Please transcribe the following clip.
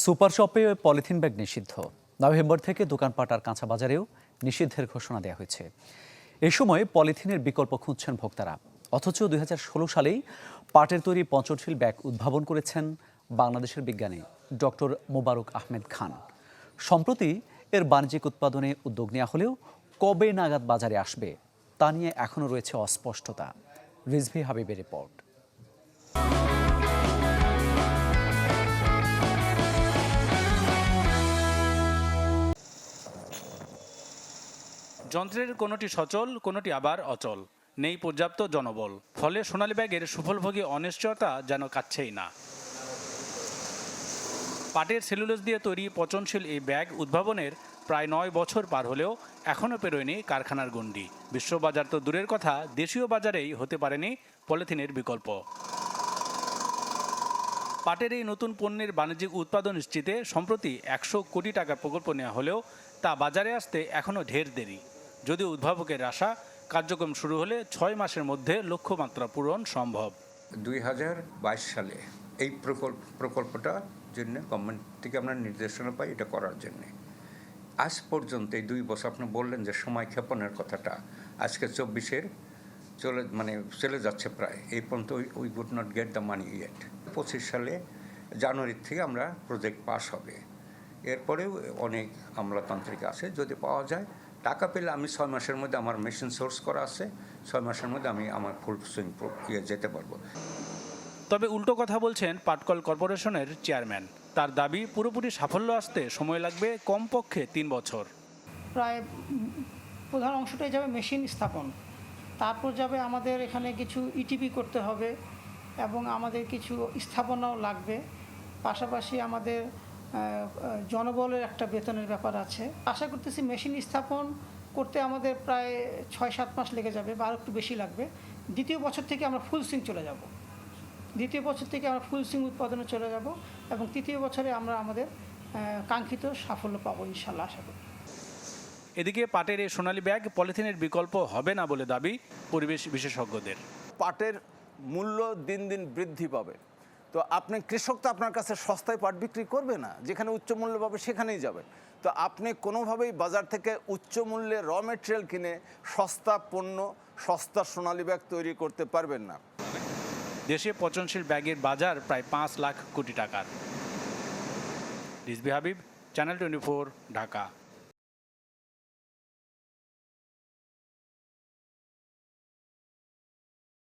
Super শপে polythene bag নিষিদ্ধ। November থেকে দোকানপাট আর কাঁচা বাজারেও নিষিদ্ধের ঘোষণা দেওয়া হয়েছে। এ সময় পলিথিনের বিকল্প খুঁজছেন ভোক্তারা। অথচ দুই হাজার ষোলো সালেই পাটের তৈরি পঞ্চশীল ব্যাগ উদ্ভাবন করেছেন বাংলাদেশের বিজ্ঞানী ডক্টর মোবারক আহমেদ খান। সম্প্রতি এর বাণিজ্যিক উৎপাদনে উদ্যোগ নেওয়া হলেও কবে নাগাদ বাজারে আসবে তা নিয়ে এখনও রয়েছে অস্পষ্টতা। রিজভি হাবিবের রিপোর্ট। যন্ত্রের কোনোটি সচল, কোনোটি আবার অচল। নেই পর্যাপ্ত জনবল। ফলে সোনালী ব্যাগের সুফলভোগী অনিশ্চয়তা যেন কাটছেই না। পাটের সেলুলোজ দিয়ে তৈরি পচনশীল এই ব্যাগ উদ্ভাবনের প্রায় নয় বছর পার হলেও এখনও পেরোয়নি কারখানার গণ্ডি। বিশ্ববাজার তো দূরের কথা, দেশীয় বাজারেই হতে পারেনি পলিথিনের বিকল্প। পাটের এই নতুন পণ্যের বাণিজ্যিক উৎপাদন নিশ্চিতে সম্প্রতি একশো কোটি টাকার প্রকল্প নেওয়া হলেও তা বাজারে আসতে এখনও ঢের দেরি। যদিও উদ্ভাবকের আশা, কার্যক্রম শুরু হলে ছয় মাসের মধ্যে লক্ষ্যমাত্রা পূরণ সম্ভব। দুই হাজার বাইশ সালে এই প্রকল্প প্রকল্পটার জন্য গভর্নমেন্ট থেকে আমরা নির্দেশনা পাই এটা করার জন্যে। আজ পর্যন্ত এই দুই বছর আপনি বললেন যে সময় ক্ষেপণের কথাটা, আজকে চব্বিশের চলে মানে চলে যাচ্ছে প্রায়, এই পর্যন্ত we could not get the money yet পঁচিশ সালে জানুয়ারির থেকে আমরা প্রজেক্ট পাস হবে। এরপরেও অনেক আমলাতান্ত্রিক আছে, যদি পাওয়া যায় টাকা পেলে আমি ছয় মাসের মধ্যে আমার মেশিন সোর্স করা আছে ছয় মাসের মধ্যে আমি আমার ফুল সুইং ইয়ে যেতে পারব। তবে উল্টো কথা বলছেন পাটকল কর্পোরেশনের চেয়ারম্যান। তার দাবি পুরোপুরি সাফল্য আসতে সময় লাগবে কমপক্ষে তিন বছর। প্রায় প্রধান অংশটাই যাবে মেশিন স্থাপন। তারপর যাবে আমাদের এখানে কিছু ইটিপি করতে হবে এবং আমাদের কিছু স্থাপনাও লাগবে। পাশাপাশি আমাদের জনবলের একটা বেতনের ব্যাপার আছে। আশা করতেছি মেশিন স্থাপন করতে আমাদের প্রায় ছয় সাত মাস লেগে যাবে বা আরও একটু বেশি লাগবে। দ্বিতীয় বছর থেকে আমরা ফুল সুইং চলে যাব। দ্বিতীয় বছর থেকে আমরা ফুল সুইং উৎপাদনে চলে যাব এবং তৃতীয় বছরে আমরা আমাদের কাঙ্ক্ষিত সাফল্য পাবো ইনশাল্লাহ আশা করি। এদিকে পাটের এই সোনালী ব্যাগ পলিথিনের বিকল্প হবে না বলে দাবি পরিবেশ বিশেষজ্ঞদের। পাটের মূল্য দিন দিন বৃদ্ধি পাবে। তো আপনি কৃষক তো আপনার কাছে সস্তায় পাট বিক্রি করবে না, যেখানে উচ্চ মূল্য পাবে সেখানেই যাবে। তো আপনি কোনোভাবেই বাজার থেকে উচ্চ মূল্যে র মেটেরিয়াল কিনে সস্তা পণ্য, সস্তা সোনালী ব্যাগ তৈরি করতে পারবেন না। দেশে পচনশীল ব্যাগের বাজার প্রায় পাঁচ লাখ কোটি টাকার। Rizvi Habib, channel twenty Dhaka.